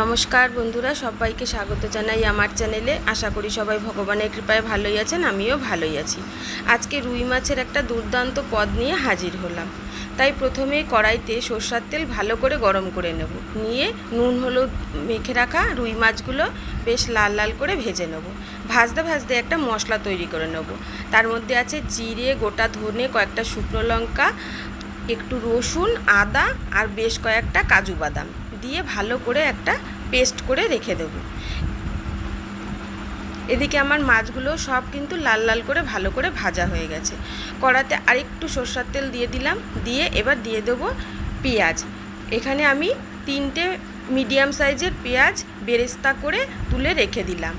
নমস্কার বন্ধুরা, সবাইকে স্বাগত জানাই আমার চ্যানেলে। আশা করি সবাই ভগবানের কৃপায় ভালোই আছেন, আমিও ভালোই আছি। আজকে রুই মাছের একটা দুর্দান্ত পদ নিয়ে হাজির হলাম। তাই প্রথমে কড়াইতে সর্ষার তেল ভালো করে গরম করে নেব। নিয়ে নুন, হলুদ মেখে রাখা রুই মাছগুলো বেশ লাল লাল করে ভেজে নেব। ভাজতে ভাজতে একটা মশলা তৈরি করে নেব। তার মধ্যে আছে জিরে, গোটা ধনে, কয়েকটা শুকনো লঙ্কা, একটু রসুন, আদা আর বেশ কয়েকটা কাজু বাদাম। দিয়ে ভালো করে একটা পেস্ট করে রেখে দেবো। এদিকে আমার মাছগুলো সব কিন্তু লাল লাল করে ভালো করে ভাজা হয়ে গেছে। কড়াতে আরেকটু সর্ষার তেল দিয়ে দিলাম, দিয়ে এবার দিয়ে দেবো পেঁয়াজ। এখানে আমি তিনটে মিডিয়াম সাইজের পেঁয়াজ বেরেস্তা করে তুলে রেখে দিলাম।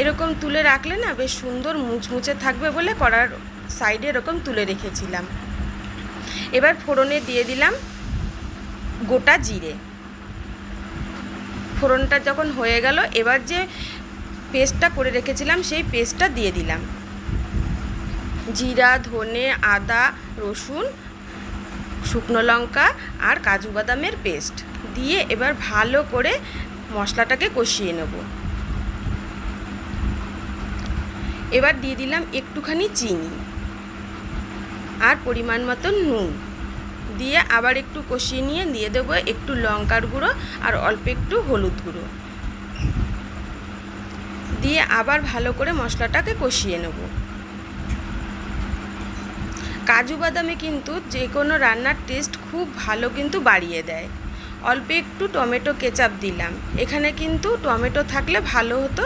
এরকম তুলে রাখলে না বেশ সুন্দর মুচমুচে থাকবে বলে কড়ার সাইডে এরকম তুলে রেখেছিলাম। এবার ফোড়নে দিয়ে দিলাম গোটা জিরে। ফোড়নটা যখন হয়ে গেল, এবার যে পেস্টটা করে রেখেছিলাম, সেই পেস্টটা দিয়ে দিলাম। জিরা, ধনে, আদা, রসুন, শুকনো লঙ্কা আর কাজু বাদামের পেস্ট দিয়ে এবার ভালো করে মশলাটাকে কষিয়ে নেব। এবার দিয়ে দিলাম একটুখানি চিনি আর পরিমাণ মতো নুন। দিয়ে আবার একটু কষিয়ে নিয়ে দিয়ে দেবো একটু লঙ্কার গুঁড়ো আর অল্প একটু হলুদ গুঁড়ো। দিয়ে আবার ভালো করে মশলাটাকে কষিয়ে নেব। কাজু বাদামে কিন্তু যে কোনো রান্নার টেস্ট খুব ভালো কিন্তু বাড়িয়ে দেয়। অল্প একটু টমেটো কেচাপ দিলাম। এখানে কিন্তু টমেটো থাকলে ভালো হতো।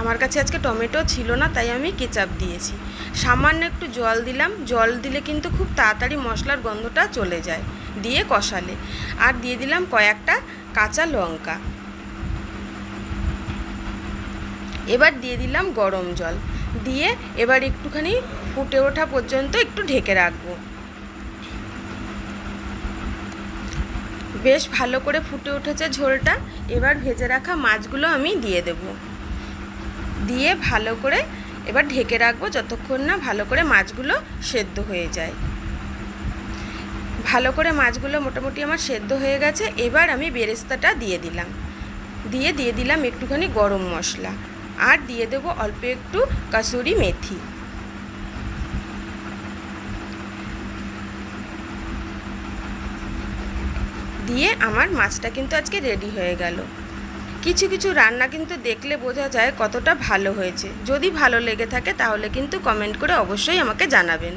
আমার কাছে আজকে টমেটো ছিল না, তাই আমি কেচাপ দিয়েছি। সামান্য একটু জল দিলাম, জল দিলে কিন্তু খুব তাড়াতাড়ি মশলার গন্ধটা চলে যায়, দিয়ে কষালে। আর দিয়ে দিলাম কয়েকটা কাঁচা লঙ্কা। এবার দিয়ে দিলাম গরম জল, দিয়ে এবার একটুখানি ফুটে ওঠা পর্যন্ত একটু ঢেকে রাখব। বেশ ভালো করে ফুটে উঠেছে ঝোলটা, এবার ভেজে রাখা মাছগুলো আমি দিয়ে দেব। দিয়ে ভালো করে এবার ঢেকে রাখব যতক্ষণ না ভালো করে মাছগুলো সেদ্ধ হয়ে যায়। ভালো করে মাছগুলো মোটামুটি আমার সেদ্ধ হয়ে গেছে, এবার আমি বেরেস্তাটা দিয়ে দিলাম। দিয়ে দিয়ে দিলাম একটুখানি গরম মশলা। আর দিয়ে দেবো অল্প একটু কাসুরি মেথি। দিয়ে আমার মাছটা কিন্তু আজকে রেডি হয়ে গেল। কিছু কিছু রান্না কিন্তু দেখলে বোঝা যায় কতটা ভালো হয়েছে। যদি ভালো লেগে থাকে তাহলে কিন্তু কমেন্ট করে অবশ্যই আমাকে জানাবেন।